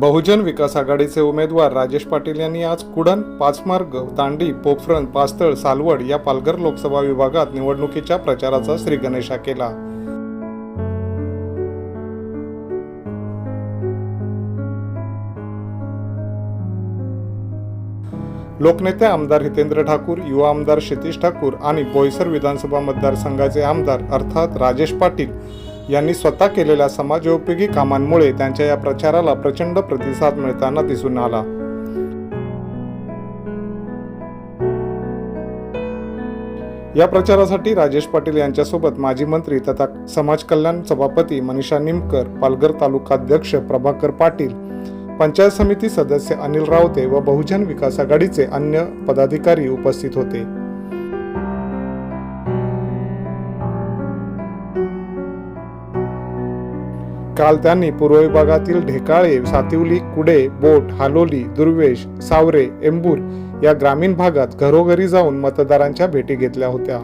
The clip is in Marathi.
बहुजन विकास आघाडीचे उमेदवार राजेश पाटील यांनी आज कुडण पाचमार्ग दांडी पोखरण पास्तळ सालवड या पालघर लोकसभा विभागात निवडणुकीच्या प्रचाराचा श्रीगणेशा केला. लोकनेते आमदार हितेंद्र ठाकूर युवा आमदार क्षितिश ठाकूर आणि बोईसर विधानसभा मतदारसंघाचे आमदार अर्थात राजेश पाटील यांनी स्वतः केलेल्या समाजोपयोगी कामांमुळे त्यांच्या या प्रचाराला प्रचंड प्रतिसाद मिळताना दिसून आला. या प्रचारासाठी राजेश पाटील यांच्यासोबत माजी मंत्री तथा समाज कल्याण सभापती मनीषा निमकर पालघर तालुकाध्यक्ष प्रभाकर पाटील पंचायत समिती सदस्य अनिल रावते व बहुजन विकास आघाडीचे अन्य पदाधिकारी उपस्थित होते. काल त्यांनी पूर्व विभागातील ढेकाळे सातिवली कुडे बोट हालोली दुर्वेश सावरे एंबूर या ग्रामीण भागात घरोघरी जाऊन मतदारांच्या भेटी घेतल्या होत्या.